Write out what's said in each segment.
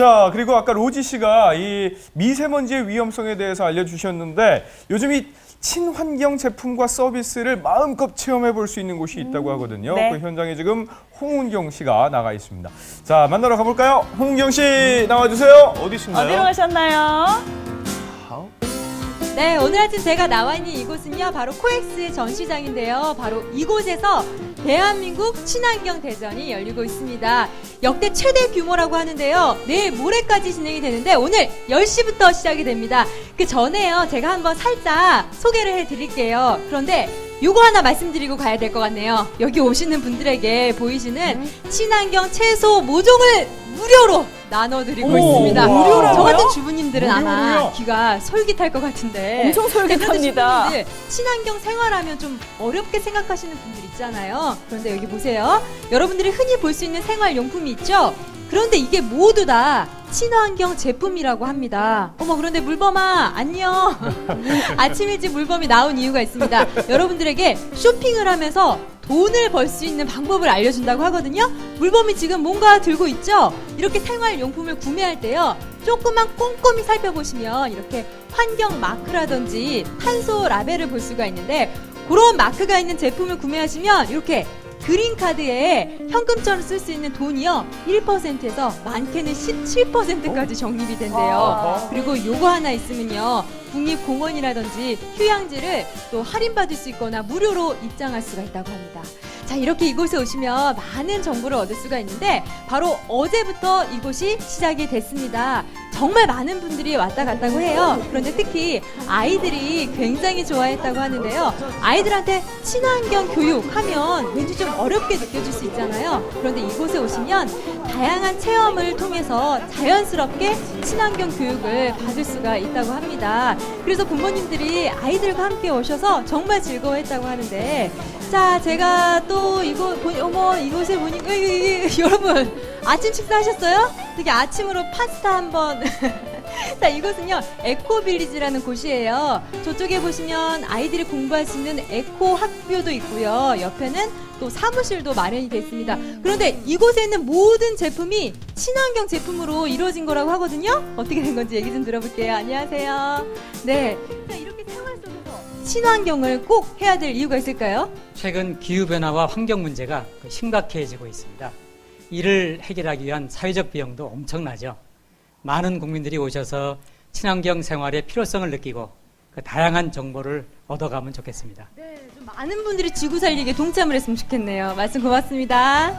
자, 그리고 아까 로지 씨가 이 미세먼지의 위험성에 대해서 알려주셨는데 요즘 이 친환경 제품과 서비스를 마음껏 체험해 볼 수 있는 곳이 있다고 하거든요. 네. 그 현장에 지금 홍은경 씨가 나가 있습니다. 자, 만나러 가볼까요? 홍은경 씨 나와주세요. 어디 있나요? 어디로 가셨나요? 네, 오늘 아침 제가 나와 있는 이곳은요, 바로 코엑스 전시장인데요. 바로 이곳에서 대한민국 친환경 대전이 열리고 있습니다. 역대 최대 규모라고 하는데요. 내일 모레까지 진행이 되는데 오늘 10시부터 시작이 됩니다. 그 전에요, 제가 한번 살짝 소개를 해 드릴게요. 그런데 요거 하나 말씀드리고 가야 될 것 같네요. 여기 오시는 분들에게 보이시는 친환경 채소 모종을 무료로 나눠드리고 어머, 있습니다. 무료라고요? 저 같은 주부님들은 아마 무료로요? 귀가 솔깃할 것 같은데. 엄청 솔깃합니다. 친환경 생활하면 좀 어렵게 생각하시는 분들 있잖아요. 그런데 여기 보세요. 여러분들이 흔히 볼 수 있는 생활 용품이 있죠? 그런데 이게 모두 다 친환경 제품이라고 합니다. 어머, 그런데 물범아, 안녕. 아침 일찍 물범이 나온 이유가 있습니다. 여러분들에게 쇼핑을 하면서 돈을 벌 수 있는 방법을 알려준다고 하거든요. 물범이 지금 뭔가 들고 있죠? 이렇게 생활용품을 구매할 때요. 조금만 꼼꼼히 살펴보시면 이렇게 환경 마크라든지 탄소 라벨을 볼 수가 있는데 그런 마크가 있는 제품을 구매하시면 이렇게 그린카드에 현금처럼 쓸 수 있는 돈이요 1%에서 많게는 17%까지 적립이 된대요. 아하. 그리고 요거 하나 있으면요 국립공원이라든지 휴양지를 또 할인받을 수 있거나 무료로 입장할 수가 있다고 합니다. 자 이렇게 이곳에 오시면 많은 정보를 얻을 수가 있는데 바로 어제부터 이곳이 시작이 됐습니다. 정말 많은 분들이 왔다 갔다고 해요. 그런데 특히 아이들이 굉장히 좋아했다고 하는데요. 아이들한테 친환경 교육하면 왠지 좀 어렵게 느껴질 수 있잖아요. 그런데 이곳에 오시면 다양한 체험을 통해서 자연스럽게 친환경 교육을 받을 수가 있다고 합니다. 그래서 부모님들이 아이들과 함께 오셔서 정말 즐거워했다고 하는데 자 제가 또 이곳 보- 어머 이곳에 보니까 여러분 아침 식사하셨어요? 되게 아침으로 파스타 한번 자 이곳은요 에코빌리지라는 곳이에요. 저쪽에 보시면 아이들이 공부할 수 있는 에코 학교도 있고요. 옆에는 또 사무실도 마련이 되어 있습니다. 그런데 이곳에 있는 모든 제품이 친환경 제품으로 이루어진 거라고 하거든요. 어떻게 된 건지 얘기 좀 들어볼게요. 안녕하세요. 네. 자, 이렇게 생활 속에서 친환경을 꼭 해야 될 이유가 있을까요? 최근 기후변화와 환경 문제가 심각해지고 있습니다. 이를 해결하기 위한 사회적 비용도 엄청나죠. 많은 국민들이 오셔서 친환경 생활의 필요성을 느끼고 그 다양한 정보를 얻어가면 좋겠습니다. 네, 좀 많은 분들이 지구 살리기에 동참을 했으면 좋겠네요. 말씀 고맙습니다.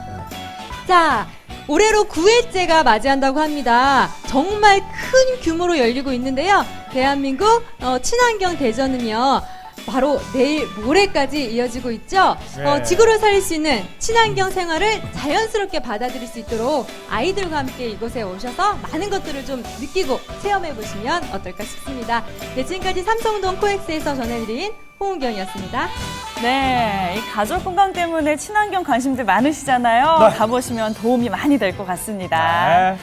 자, 올해로 9회째가 맞이한다고 합니다. 정말 큰 규모로 열리고 있는데요. 대한민국 어, 친환경 대전은요. 바로 내일 모레까지 이어지고 있죠. 어, 네. 지구를 살릴 수 있는 친환경 생활을 자연스럽게 받아들일 수 있도록 아이들과 함께 이곳에 오셔서 많은 것들을 좀 느끼고 체험해 보시면 어떨까 싶습니다. 네, 지금까지 삼성동 코엑스에서 전해드린 홍은경이었습니다. 네, 이 가족 건강 때문에 친환경 관심들 많으시잖아요. 네. 가보시면 도움이 많이 될 것 같습니다. 네.